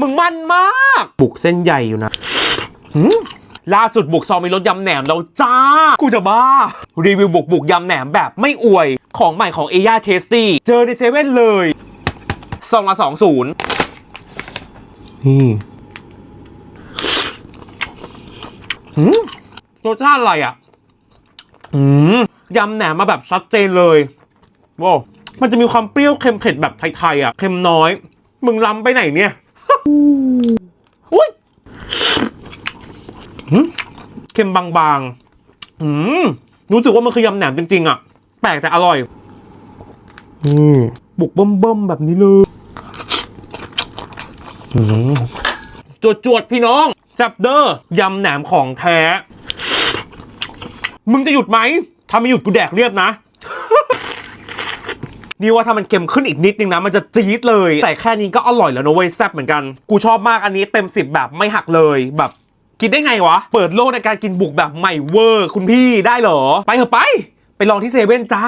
มึงมันมากบุกเส้นใหญ่อยู่นะหืมล่าสุดบุกซองมีรสยำแหนมแล้วจ้า กูจะบ้า รีวิวบุกบุกยำแหนมแบบไม่อวย ของใหม่ของเอย่าเทสตี้ เจอในเซเว่นเลยซองละสองศูนย์นี่หืมรสชาติอะไรอะอืมยำแหนมมาแบบชัดเจนเลยว้าวมันจะมีความเปรี้ยวเค็มเผ็ดแบบไทยๆอะ เค็มน้อย มึงล้ำไปไหนเนี่ย อุ้ยเค็มบางๆ อืมรู้สึกว่ามันคือยำแหนมจริงๆอะ แปลกแต่อร่อย นี่บุกเบิ่มๆแบบนี้เลยอืมจวดๆพี่น้อง จับเดอร์ยำแหนมของแท้ มึงจะหยุดไหม ถ้าไม่หยุดกูแดกเรียบนะ นี่ว่าถ้ามันเค็มขึ้นอีกนิดนึงนะมันจะจี๊ดเลย แต่แค่นี้ก็อร่อยแล้วนะเว้ยแซ่บเหมือนกัน กูชอบมากอันนี้เต็มสิบแบบไม่หักเลยแบบคิดได้ไงวะ เปิดโลกในการกินบุกแบบใหม่เวอร์ คุณพี่ได้เหรอ ไปเถอะไป ไปลองที่เซเว่นจ้า